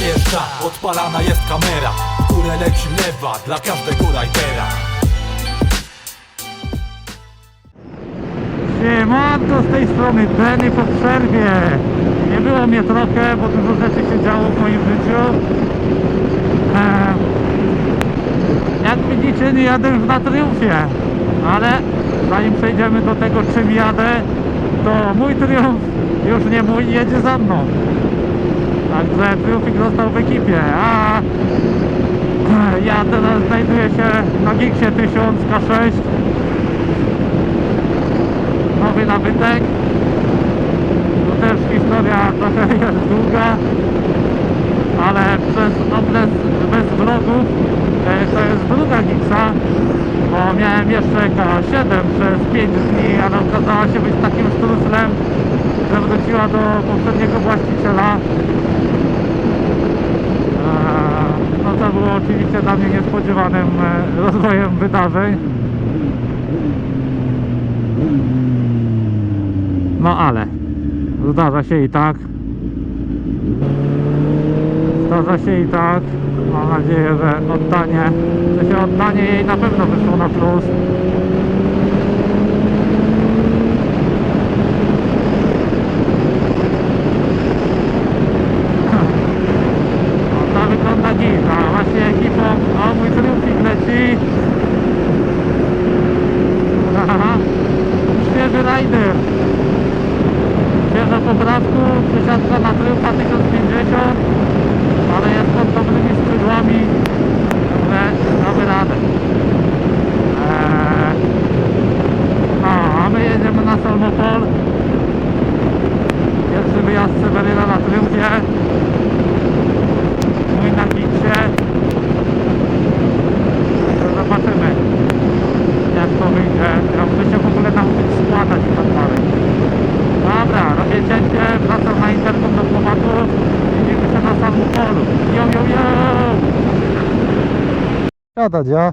Gipsa Odpalana jest kamera W górę leci lewa Dla każdego rajdera. Siemanko z tej strony Benny po przerwie. Nie było mnie trochę, bo dużo rzeczy się działo w moim życiu. Eee, Jak widzicie nie jadę już na triumfie Ale zanim przejdziemy do tego czym jadę To mój triumf już nie mój jedzie za mną Także triumfik został w ekipie A ja teraz znajduję się na Gixie 1000 K6 nowy nabytek. To też historia trochę jest długa, ale przez okres bez vlogów e, to jest druga gipsa, bo miałem jeszcze K7 przez 5 dni, ale okazała się być takim sztuclem, że wróciła do poprzedniego właściciela. No to było oczywiście dla mnie niespodziewanym e, rozwojem wydarzeń. No ale zdarza się i tak. Zdarza się i tak. Mam nadzieję, że oddanie, że się oddanie jej na pewno wyszło na plus. No, ta wygląda git, a właśnie ekipą, o mój triumfik leci. Aha, świeży rider. Poprawku, przesiadka na tryłka 1050 ale jest pod dobrymi skrzydłami że damy radę. Eee, no, a my jedziemy na Salmopol. Pierwszy wyjazd Seweryna na Triumfie mój na Gipsie Także zobaczymy jak to wyjdzie ja muszę się w ogóle nauczyć składać i tak dalej Dobra, robię cięcie, wracam na interkom do chłopaków Widzimy się na samym polu Yo, yo, yo! Jadać, ja?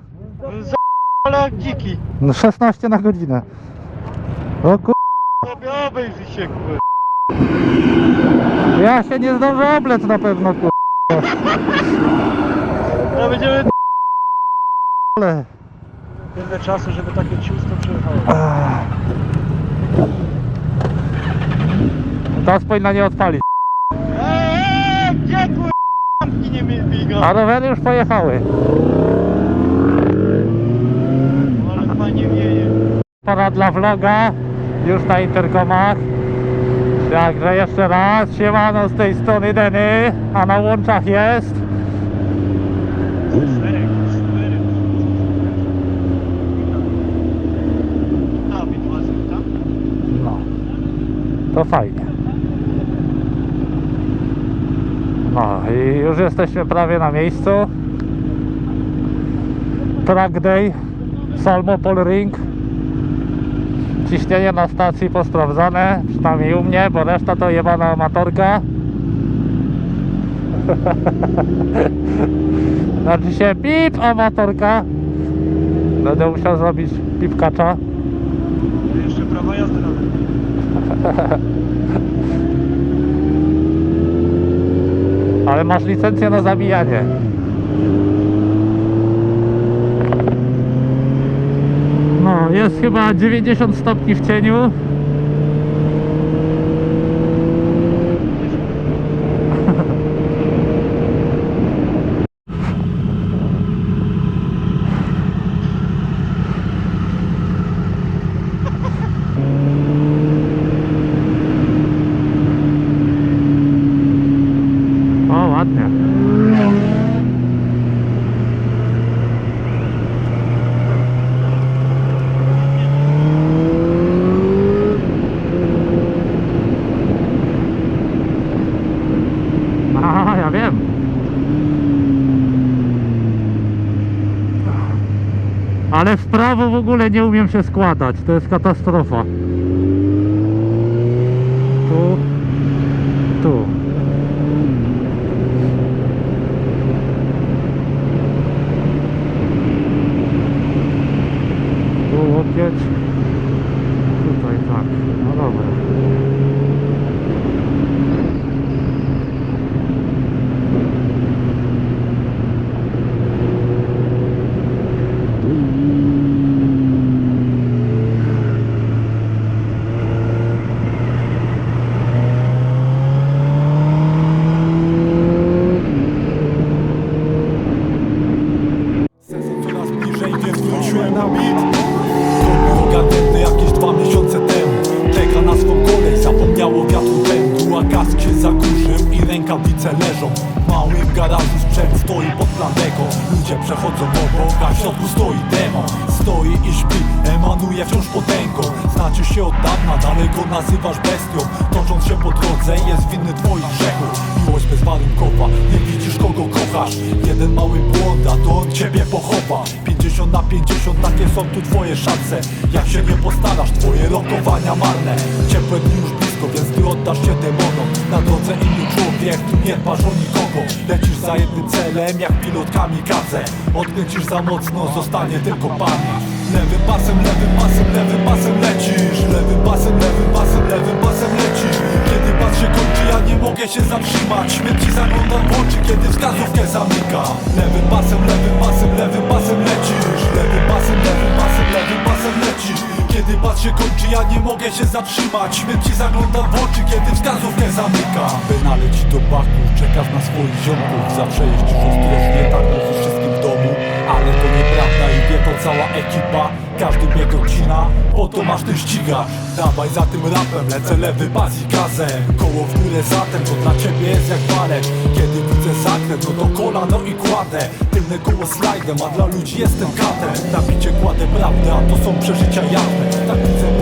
Ale dziki. No 16 na godzinę O kur... Sobie obejrzyj się, kur... Ja się nie zdążę oblec na pewno kur... No będziemy... Ale... Tyle czasu, żeby takie ciusto przyjechało. Teraz powinna nie odpalić Eee, gdzie kur... Lampki nie mi- migą. A rowery już pojechały Ale fajnie wieje. Pora dla vloga. Już na interkomach. Także jeszcze raz Siemano z tej strony Deny A na łączach jest. No. To fajnie. No i już jesteśmy prawie na miejscu. Track Day Salmopol Ring Ciśnienie na stacji posprawdzane Przynajmniej u mnie, bo reszta to jebana amatorka Znaczy się pip amatorka Będę musiał zrobić pipkacza Jeszcze prawa jazdy nawet. Ale masz licencję na zabijanie. No, jest chyba 90 stopni w cieniu. O. A, ja wiem. Ale w prawo w ogóle nie umiem się składać. To jest katastrofa. Tu. Przechodzą obok A w środku stoi demon. Stoi i śpi, emanuje wciąż potęgą. Znacie się od dawna, dalej go nazywasz bestią. Tocząc się po drodze jest winny twoich grzechów. Miłość bezwarunkowa, nie widzisz kogo kochasz. Jeden mały błąd, a to on ciebie pochowa. 50 na 50, takie są tu twoje szanse. Jak się nie postarasz, twoje rokowania marne. Ciepłe dni już blisko, więc ty oddasz się demonom Na drodze inny człowiek, tu nie dbasz o nikogo Lecisz za jednym celem, jak pilot kamikadze Odkręcisz za mocno, zostanie tylko pamięć Lewym pasem, lewym pasem, lewym pasem lecisz. Lewym pasem, lewym pasem, lewym pasem lecisz mogę się zatrzymać. Śmierci zaglądam w oczy, kiedy wskazówkę zamyka. Lewym pasem, lewym pasem, lewym pasem lecisz. Lewym pasem, lewym pasem, lewym pasem lecisz. Kiedy pas się kończy, ja nie mogę się zatrzymać. Śmierci zaglądam w oczy, kiedy wskazówkę zamyka. By naleci do baku, czekasz na swoich ziomków. Zawsze jeździsz ostrożnie, tak Ale to nieprawda i wie to cała ekipa. Każdy mnie godzina, po to masz ten ścigacz Dawaj za tym rapem, lecę lewy pas i gazem Koło w górę zatem, to dla ciebie jest jak balet Kiedy widzę zakręt, no to kolano i kładę. Tylne koło slajdem, a dla ludzi jestem katem. Na bicie kładę prawdę, a to są przeżycia jawne. Tak widzę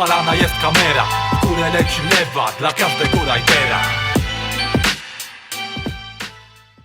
odpalana jest kamera W górę leci lewa dla każdego rajdera